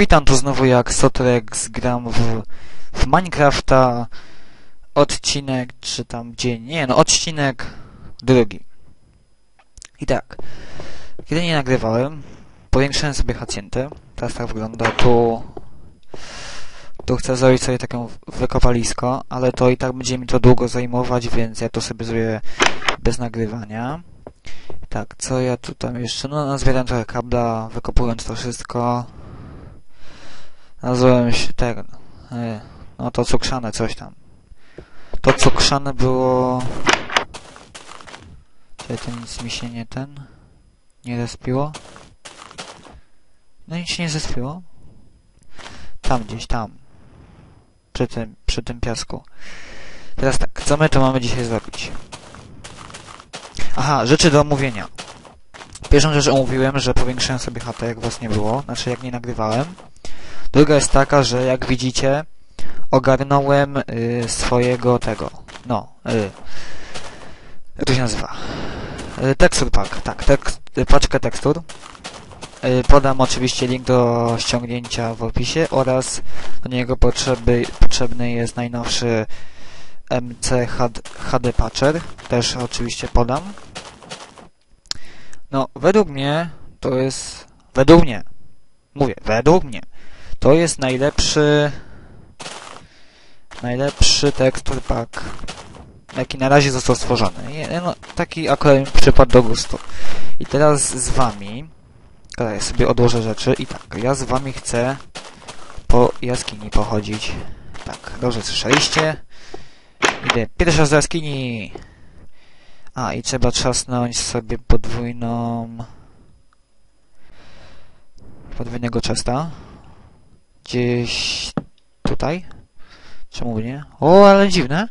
Witam tu znowu jak Sotrex, gram w, w Minecrafta, odcinek, czy tam dzień, nie no, odcinek drugi. I tak, kiedy nie nagrywałem, powiększyłem sobie hacjentę, teraz tak wygląda, tu, tu chcę zrobić sobie taką wykopalisko, ale to i tak będzie mi to długo zajmować, więc ja to sobie zrobię bez nagrywania. Tak, co ja tu tam jeszcze, no nazbieram trochę kabla, wykopując to wszystko. Nazwałem się ten, e, no to cukrzane coś tam. To cukrzane było... Czy to nic mi się nie ten... Nie zespiło? No nic się nie zespiło. Tam gdzieś, tam. Przy tym, przy tym piasku. Teraz tak, co my to mamy dzisiaj zrobić? Aha, rzeczy do omówienia. Pierwszą rzecz omówiłem, że powiększyłem sobie chatę, jak was nie było, znaczy jak nie nagrywałem. Druga jest taka, że jak widzicie, ogarnąłem y, swojego tego, no, y, jak to się nazywa? Y, tekstur pack, tak, tekst, y, paczkę tekstur. Y, podam oczywiście link do ściągnięcia w opisie oraz do niego potrzeby, potrzebny jest najnowszy MC HD Patcher, też oczywiście podam. No, według mnie to jest, według mnie, mówię, według mnie, to jest najlepszy najlepszy tekstur pack jaki na razie został stworzony. No, taki akurat przypadł do gustu. I teraz z wami teraz ja sobie odłożę rzeczy i tak, ja z wami chcę po jaskini pochodzić. Tak, dobrze słyszeliście? Idę pierwszy raz do jaskini. A, i trzeba trzasnąć sobie podwójną podwójnego chesta. Gdzieś tutaj? Czemu nie? O, ale dziwne.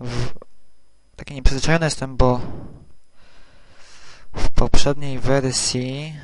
W... Taki nieprzyzwyczajony jestem, bo w poprzedniej wersji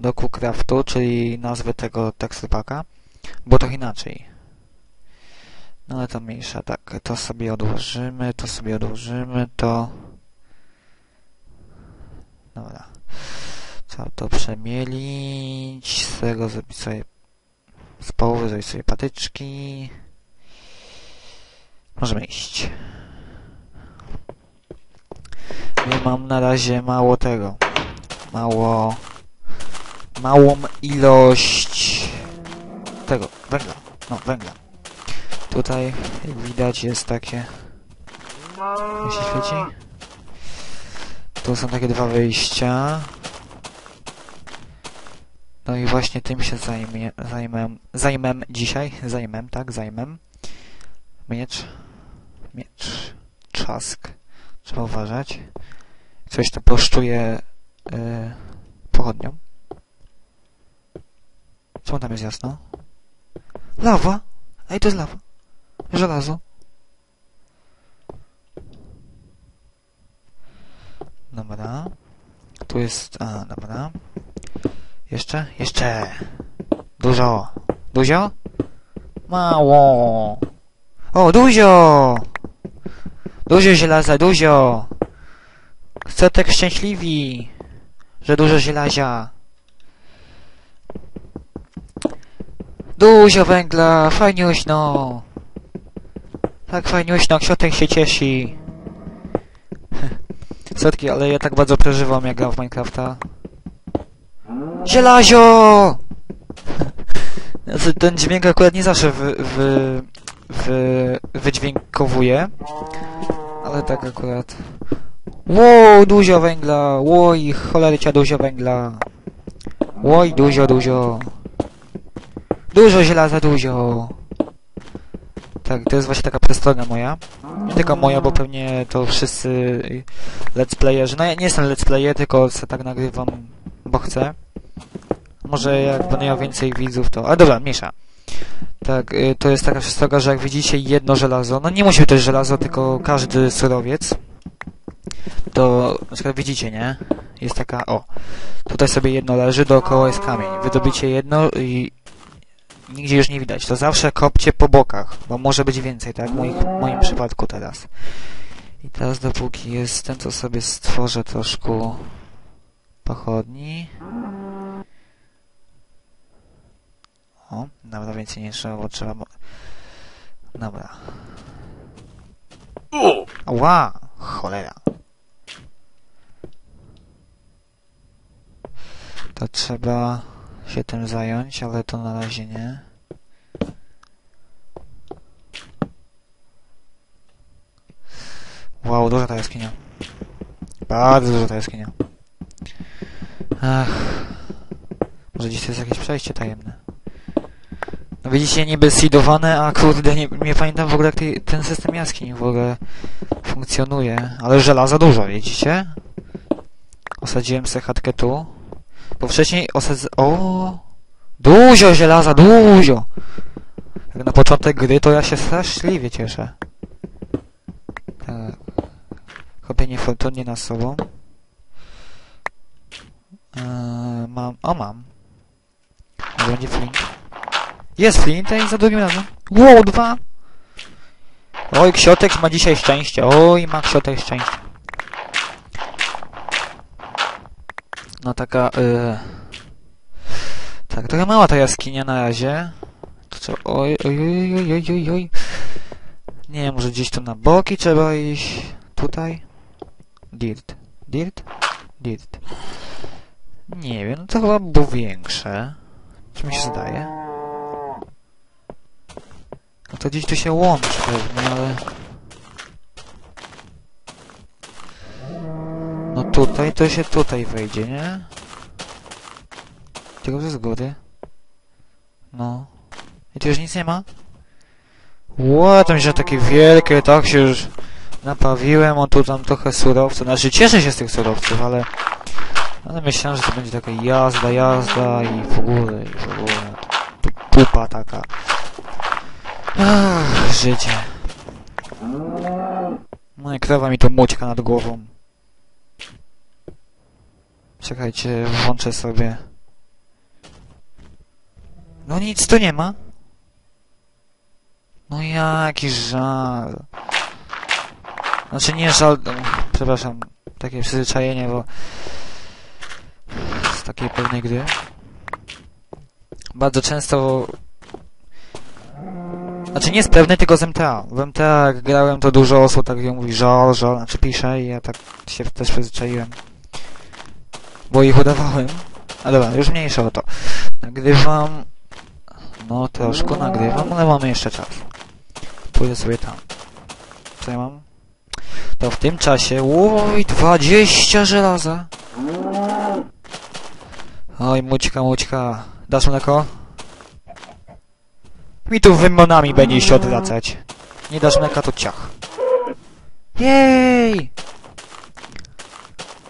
doku craftu, czyli nazwy tego texture packa, było trochę inaczej. No ale to mniejsza, tak, to sobie odłożymy, to sobie odłożymy, to... Dobra. Trzeba to przemielić, z tego zrobić sobie... Z połowy zrobić sobie patyczki. Możemy iść. Ja mam na razie mało tego. Mało... Małą ilość... Tego, węgla. No, węgla. Tutaj, jak widać, jest takie... Jak się świeci? Tu są takie dwa wyjścia. No i właśnie tym się zajmie, zajmę, zajmę dzisiaj. Zajmę, tak, zajmę. Miecz. Miecz. Trzask. Trzeba uważać. Coś to poszczuje yy, pochodnią. Co tam jest jasno? Lawa! Ej, to jest lawa. Żelazo. Dobra. Tu jest... A, dobra. Jeszcze? Jeszcze! Dużo! Dużo? Mało! O, dużo! Dużo żelaza, dużo! Chcę tak szczęśliwi, że dużo żelazia. Dużo węgla, fajniuśno! Tak fajniuśno, Ksiątek się cieszy. Setki, ale ja tak bardzo przeżywam, jak gram w Minecrafta. Znaczy, Ten dźwięk akurat nie zawsze wy, wy, wy, wydźwiękowuje. Ale tak akurat. Ło, dużo węgla! Łoj, cholercia dużo węgla! Łoj, dużo, dużo! Dużo żelaza, dużo! Tak, to jest właśnie taka przestroga moja. Nie tylko moja, bo pewnie to wszyscy let's playerzy. No ja nie jestem let's player, tylko se tak nagrywam, bo chcę. Może jak będę miał więcej widzów, to... A dobra, mniejsza. Tak, y, to jest taka przestroga, że jak widzicie jedno żelazo, no nie musi być żelazo, tylko każdy surowiec, to na przykład widzicie, nie? Jest taka, o, tutaj sobie jedno leży, dookoła jest kamień. Wydobicie jedno i nigdzie już nie widać. To zawsze kopcie po bokach, bo może być więcej, tak? W, moim przypadku teraz. I teraz dopóki jest ten, to sobie stworzę troszkę pochodni. O, dobra, więcej nie trzeba, bo trzeba... mo- Dobra. Ła! Cholera. To trzeba się tym zająć, ale to na razie nie. Wow, duża ta jaskinia. Bardzo duża ta jaskinia. Ach. Może dziś to jest jakieś przejście tajemne. Widzicie, niby seedowane, a kurde, nie, nie pamiętam w ogóle jak tej, ten system jaskiń w ogóle funkcjonuje. Ale żelaza dużo, widzicie? Osadziłem sobie chatkę tu. Bo wcześniej osadz... O, Dużo żelaza, dużo! Jak na początek gry, to ja się straszliwie cieszę. Tak. Chopię niefortunnie na sobą. Eee, mam... O, mam. Będzie. Jest flint i za drugim razem. Wow, dwa! Oj, Ksioteks ma dzisiaj szczęście. Oj, ma Ksioteks szczęście. No taka... Yy... Tak, trochę mała ta jaskinia na razie. To co? Oj, oj, oj, oj, oj, oj. Nie wiem, może gdzieś tu na boki trzeba iść. Tutaj? Dirt. Dirt? Dirt. Nie wiem, no to chyba było większe. Czy mi się zdaje? No to gdzieś tu się łączy pewnie, ale... No tutaj, to się tutaj wejdzie, nie? Tylko ze zgody. No. I tu już nic nie ma? Ło, tam się takie wielkie, tak się już napawiłem, o tu tam trochę surowców. Znaczy cieszę się z tych surowców, ale... Ale myślałem, że to będzie taka jazda, jazda i w ogóle, i w ogóle. Tu Pupa taka. Ach, życie. No i krowa mi tu mućka nad głową. Czekajcie, włączę sobie. No nic tu nie ma. No jaki żal. Znaczy nie żal, no, przepraszam, takie przyzwyczajenie, bo z takiej pewnej gry. Bardzo często... Znaczy nie z pewnej, tylko z MTA. W MTA jak grałem to dużo osób tak mówi żal, żal, znaczy pisze i ja tak się też przyzwyczaiłem. Bo ich udawałem. A dobra, już mniejsza o to. Nagrywam no, troszkę nagrywam, ale mamy jeszcze czas. Pójdę sobie tam. Co ja mam? To w tym czasie... Oj, 20 żelaza! Oj, mućka, mućka. Dasz mleko? Mi tu wymonami będzie się odwracać. Nie dasz mleka, to ciach. Jej!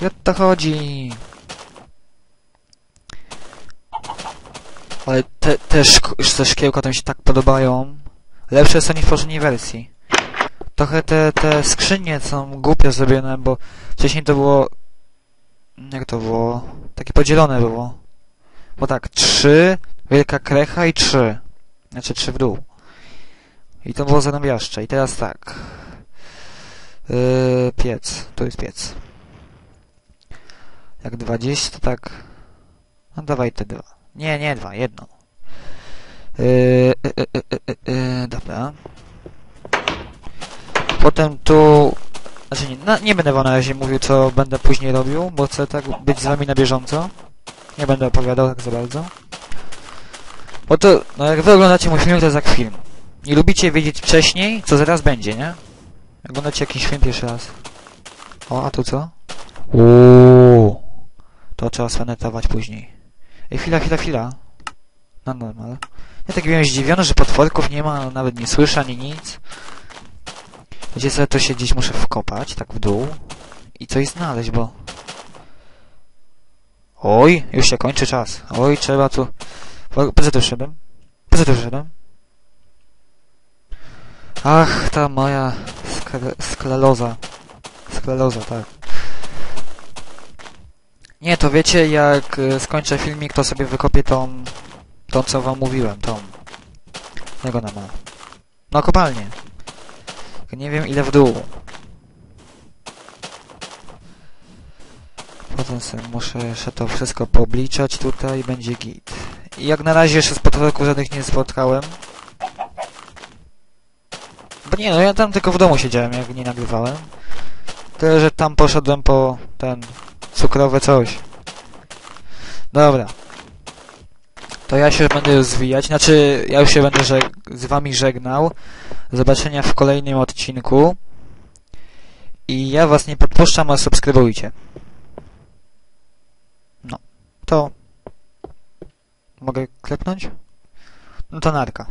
Jak to chodzi? Ale te, te, szk te szkiełka to mi się tak podobają. Lepsze są niż w poprzedniej wersji. Trochę te, te skrzynie są głupie zrobione, bo wcześniej to było... Jak to było? Takie podzielone było. Bo tak, trzy, wielka krecha i trzy. Znaczy trzy w dół. I to było zarabiaszcze. I teraz tak. Yy, piec. To jest piec. Jak 20, to tak... No dawaj te dwa. Nie, nie dwa, jedno. Yy, yy, yy, yy, yy, dobra. Potem tu... Znaczy nie, no, nie będę wam na razie mówił, co będę później robił, bo chcę tak być z wami na bieżąco. Nie będę opowiadał tak za bardzo. Bo to, no jak wy oglądacie mój film, to jest jak film. Nie lubicie wiedzieć wcześniej, co zaraz będzie, nie? Oglądacie jakiś film pierwszy raz. O, a tu co? Uuu, to trzeba sfanetować później. Ej, chwila, chwila, chwila. No normal. Ja tak byłem zdziwiony, że potworków nie ma, nawet nie słyszę ani nic. Wiecie co, to się gdzieś muszę wkopać, tak w dół. I coś znaleźć, bo... Oj, już się kończy czas. Oj, trzeba tu... Po co tu wszedłem? Po co tu wszedłem? Ach, ta moja skle. Skleroza, tak. Nie, to wiecie, jak y, skończę filmik, to sobie wykopię tą... Tą, co wam mówiłem, tą... Jak ona ma? No, kopalnię. Tylko nie wiem, ile w dół. Potem sobie muszę jeszcze to wszystko poobliczać tutaj, będzie git. Jak na razie jeszcze z potoku żadnych nie spotkałem. Bo nie, no ja tam tylko w domu siedziałem, jak nie nagrywałem. Tyle, że tam poszedłem po ten cukrowe coś. Dobra. To ja się będę już zwijać, znaczy ja już się będę z wami żegnał. Zobaczenia w kolejnym odcinku. I ja was nie podpuszczam, a subskrybujcie. No. To... Mogę klepnąć? No to narka.